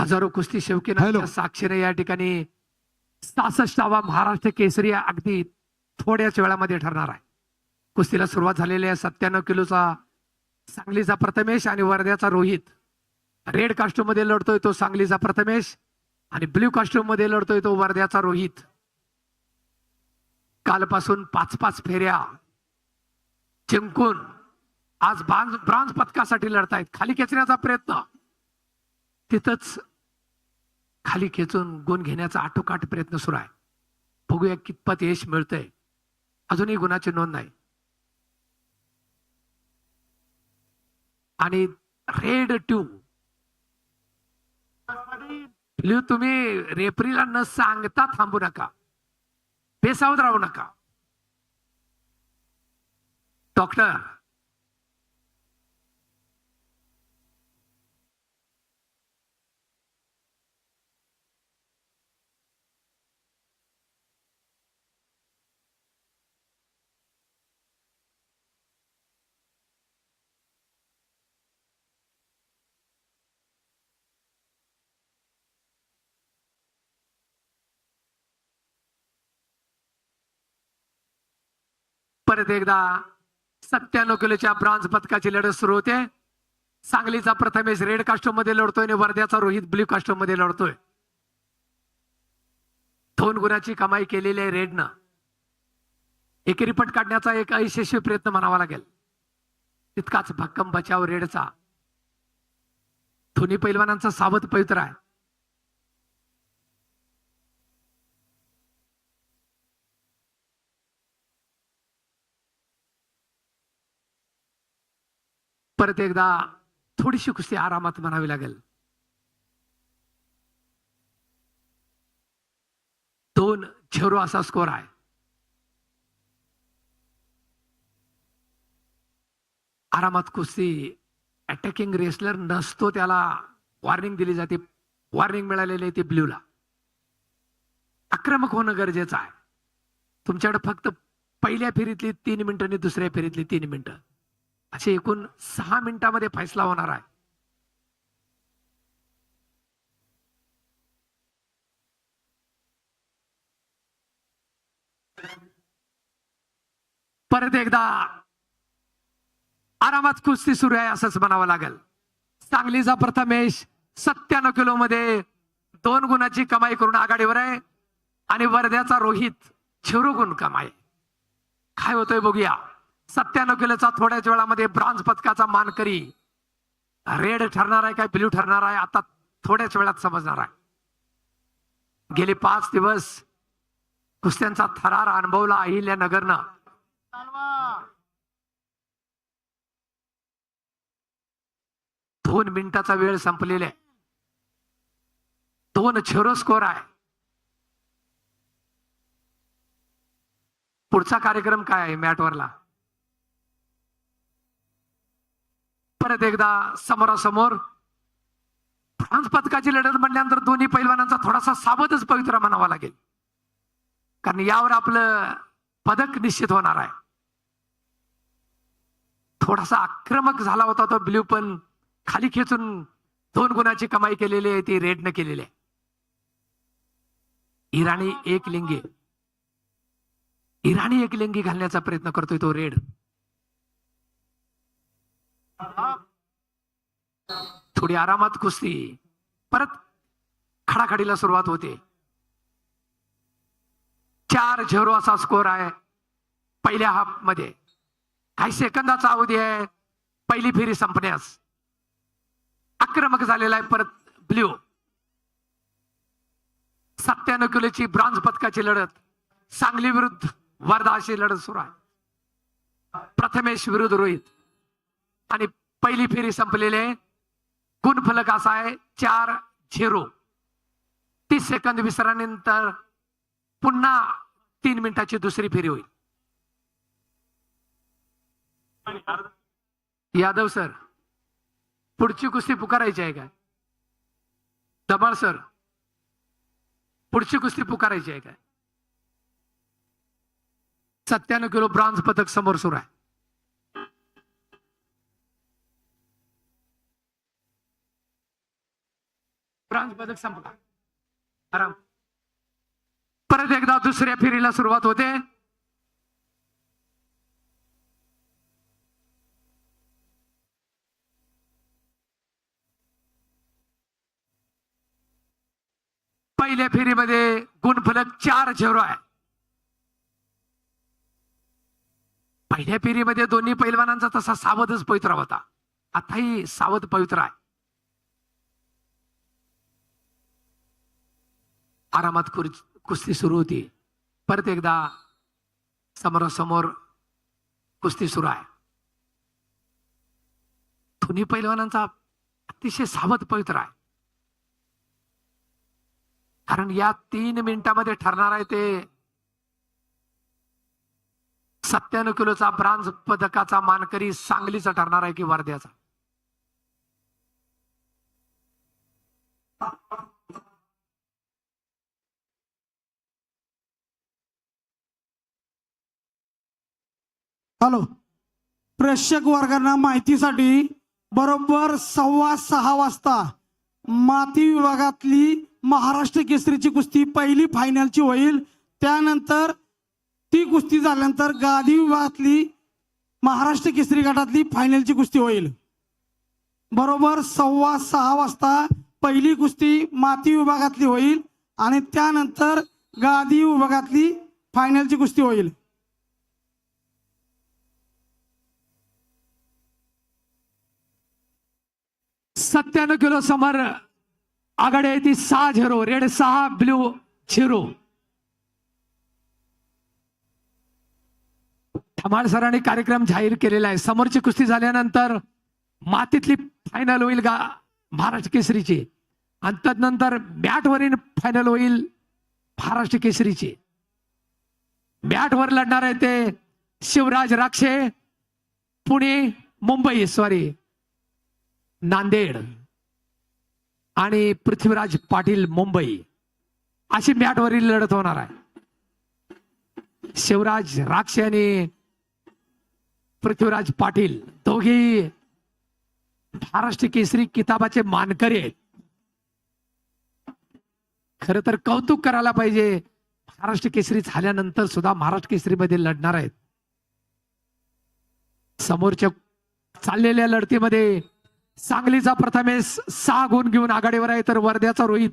हजारो कुस्ती शौकीनांच्या. साक्षीने या ठिकाणी सहासष्टावा महाराष्ट्र केसरी अगदी थोड्याच वेळामध्ये ठरणार आहे. कुस्तीला सुरुवात झालेली आहे सत्त्याण्णव किलोचा सांगलीचा प्रथमेश आणि वर्ध्याचा रोहित. रेड कास्ट्यूममध्ये लढतोय तो सांगलीचा प्रथमेश आणि ब्ल्यू कास्ट्यूममध्ये लढतोय तो वर्ध्याचा रोहित. कालपासून पाच पाच फेऱ्या. जिंकून आज ब्रांज ब्रॉन्झ पदकासाठी लढतायत. खाली खेचण्याचा प्रयत्न. तिथंच खाली खेचून गुण घेण्याचा आटोकाट प्रयत्न सुरू आहे. बघूया कितपत यश मिळतंय. अजूनही गुणाची नोंद नाही. आणि रेड ट्यूब ब्ल्यू तुम्ही रेफरीला न सांगता थांबू नका. बेसावत राहू नका. डॉक्टर परत एकदा सत्त्याण्णव किलोच्या ब्रॉन्झ पदकाची लढत सुरू होते. सांगलीचा प्रथमेश रेड कास्टोममध्ये लढतोय आणि वर्ध्याचा रोहित ब्ल्यू कास्टोममध्ये लढतोय. दोन गुणाची कमाई केलेली आहे रेडनं. एकेरी पट काढण्याचा एक अयशस्वी प्रयत्न म्हणावा लागेल. तितकाच भक्कम बचाव रेडचा. दोन्ही पैलवानांचा सावध पवित्र आहे. परत एकदा थोडीशी कुस्ती आरामात म्हणावी लागेल. दोन झेरो असा स्कोर आहे. आरामात कुस्ती अटॅकिंग रेसलर नसतो त्याला वॉर्निंग दिली जाते. वॉर्निंग मिळालेली आहे ती ब्ल्यूला आक्रमक होणं गरजेचं आहे. तुमच्याकडे फक्त पहिल्या फेरीतली तीन मिनिटं आणि दुसऱ्या फेरीतली तीन मिनिटं. असे एकूण सहा मिनिटामध्ये फैसला होणार आहे. परत एकदा. आरामात कुस्ती सुरू आहे असंच म्हणावं लागेल. सांगलीचा प्रथमेश सत्त्याण्णव किलो मध्ये दोन गुणाची कमाई करून आघाडीवर आहे आणि वर्ध्याचा रोहित झिरो गुण कमाई. काय होतंय बघूया. सत्त्याण्णव किलोचा थोड्याच वेळामध्ये ब्रॉन्झ पदकाचा मानकरी. रेड ठरणार आहे काय ब्ल्यू ठरणार आहे आता थोड्याच वेळात समजणार आहे. गेले पाच दिवस कुस्त्यांचा थरार अनुभवला अहिल्या नगरनं. दोन मिनिटाचा वेळ संपलेला आहे. दोन झिरो स्कोर आहे. पुढचा कार्यक्रम काय आहे मॅटवरला? परत एकदा समोरासमोर. फ्रान्स पदकाची लढत म्हणल्यानंतर दोन्ही पैलवानांचा थोडासा सावधच पवित्रा म्हणावा लागेल. कारण यावर आपलं पदक निश्चित होणार आहे. थोडासा आक्रमक झाला होता तो ब्ल्यू पण खाली खेचून दोन गुणाची कमाई केलेली आहे ती रेडनं केलेली आहे. इराणी एक लिंगी. इराणी एक लिंगी घालण्याचा प्रयत्न करतोय तो रेड. थोडी आरामात कुस्ती. परत खडाखडीला सुरुवात होते. चार झेरो असा स्कोर आहे पहिल्या हाफमध्ये काही सेकंदाचा अवधी आहे. पहिली फेरी संपण्यास. आक्रमक झालेला आहे परत ब्ल्यू. सत्त्याण्णव किलोची ब्रॉन्झ पदकाची लढत. सांगली विरुद्ध वर्धा अशी लढत सुरू आहे. प्रथमेश विरुद्ध रोहित. आणि पहिली फेरी संपलेले गुणफलक असा आहे? चार झिरो. तीस सेकंद विसरानंतर पुन्हा तीन मिनिटाची दुसरी फेरी होईल. यादव सर पुढची कुस्ती पुकारायची आहे काय दबाळ सर पुढची कुस्ती पुकारायची आहे काय सत्त्याण्णव किलो ब्रॉन्झ पदक समोर सुरू आहे. ब्रांच पदक संपला. आराम परत एकदा दुसऱ्या फेरीला सुरुवात होते. पहिल्या फेरीमध्ये गुणफलक चार झेरो आहे. पहिल्या फेरीमध्ये दोन्ही पैलवानांचा तसा सावधच पवित्रा होता. आताही सावध पवित्र आहे. आरामात कुर कुस्ती सुरू होती. परत एकदा समोरासमोर कुस्ती सुरू आहे. धुनी पैलवानांचा अतिशय सावध पवित्र आहे. कारण या तीन मिनिटामध्ये ठरणार आहे ते सत्त्याण्णव किलोचा ब्रांज पदकाचा मानकरी सांगलीचा ठरणार आहे की वर्ध्याचा. हॅलो. प्रेक्षक वर्गांना माहितीसाठी बरोबर सव्वा सहा वाजता माती विभागातली महाराष्ट्र केसरीची कुस्ती पहिली फायनलची होईल. त्यानंतर ती कुस्ती झाल्यानंतर गादी विभागातली महाराष्ट्र केसरी गटातली फायनलची कुस्ती होईल. बरोबर सव्वा सहा वाजता पहिली कुस्ती माती विभागातली होईल आणि त्यानंतर गादी विभागातली फायनलची कुस्ती होईल. सत्त्याण्णव किलो समोर. आघाडी आहे ती सहा झिरो रेड सहा ब्ल्यू झिरो. धमाल सरांनी कार्यक्रम जाहीर केलेला आहे. समोरची कुस्ती झाल्यानंतर मातीतली फायनल होईल गा महाराष्ट्र केसरीची. आणि तदनंतर बॅटवरील फायनल होईल महाराष्ट्र केसरीची. बॅटवर लढणार आहे ते शिवराज राक्षे पुणे मुंबई सॉरी नांदेड आणि पृथ्वीराज पाटील मुंबई अशी मॅटवरील लढत होणार आहे. शिवराज राक्षे आणि पृथ्वीराज पाटील दोघेही महाराष्ट्र केसरी किताबाचे मानकरी आहेत. खर तर कौतुक करायला पाहिजे. महाराष्ट्र केसरी झाल्यानंतर सुद्धा महाराष्ट्र केसरीमध्ये लढणार आहेत. समोरच्या चाललेल्या लढतीमध्ये सांगलीचा प्रथमेश सहा गुण घेऊन आघाडीवर आहे तर वर्ध्याचा रोहित.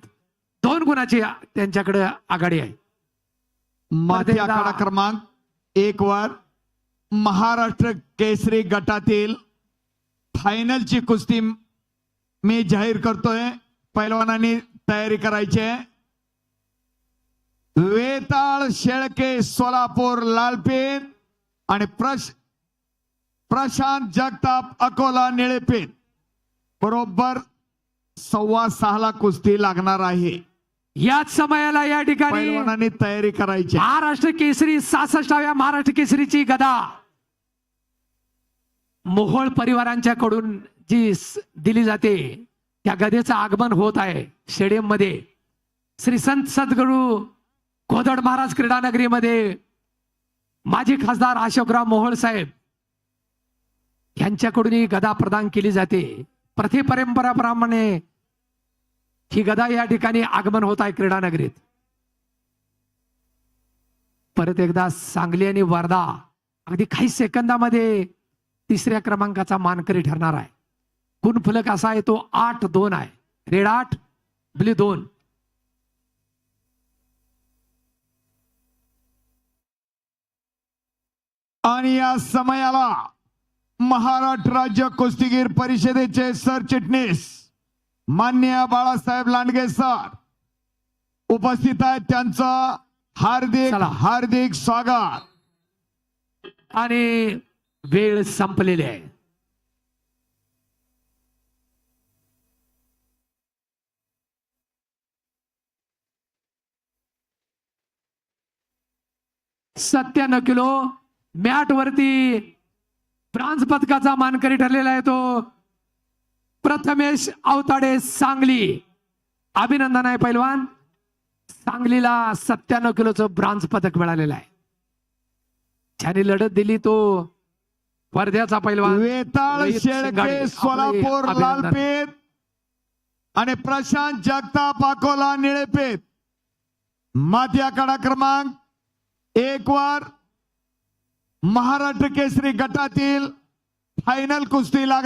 दोन गुणाची त्यांच्याकडे आघाडी आहे. स्पर्धेचा- आखाडा क्रमांक एक वर महाराष्ट्र केसरी गटातील फायनलची कुस्ती मी जाहीर करतोय. पैलवानांनी तयारी करायची आहे. वेताळ शेळके सोलापूर लालपेठ आणि प्रश प्रशांत जगताप अकोला निळेपेठ बरोबर सव्वा सहाला कुस्ती लागणार आहे. याच समयाला या ठिकाणी पैलवानांनी तयारी करायची. महाराष्ट्र केसरी सासष्टाव्या महाराष्ट्र केसरीची गदा. मोहोळ परिवारांच्याकडून जी स- दिली जाते त्या गदेचं आगमन होत आहे स्टेडियममध्ये श्री संत सद्गुरू कोदड महाराज क्रीडा नगरीमध्ये माजी खासदार अशोकराव मोहोळ साहेब यांच्याकडून ही गदा प्रदान केली जाते. प्रति परंपराप्रमाणे ही गदा या ठिकाणी आगमन होत आहे क्रीडा नगरीत परत एकदा सांगली आणि वर्धा अगदी काही सेकंदामध्ये तिसऱ्या क्रमांकाचा मानकरी ठरणार आहे. गुणफलक असा आहे तो आठ दोन आहे. रेड आठ ब्ल्यू दोन. आणि या समयाला महाराष्ट्र राज्य कुस्तीगीर परिषदेचे सरचिटणीस मान्य बाळासाहेब लांडगे सर उपस्थित आहेत त्यांचं हार्दिक. हार्दिक स्वागत आणि वेळ संपलेली आहे सत्त्याण्णव किलो मॅट वरती ब्रांज पदकाचा मानकरी ठरलेला आहे तो. प्रथमेश अवताडे सांगली. अभिनंदन आहे पैलवान. सांगलीला सत्त्याण्णव किलोचं ब्रांज पदक मिळालेलं आहे. ज्याने लढत दिली तो वर्ध्याचा पैलवान. वेताळ शेळके. सोलापूर. लालपेठ आणि प्रशांत जगताप अकोला निळेपेठ. माती आखाडा क्रमांक एक वर महाराष्ट्र केसरी गटातील फायनल कुस्ती लाग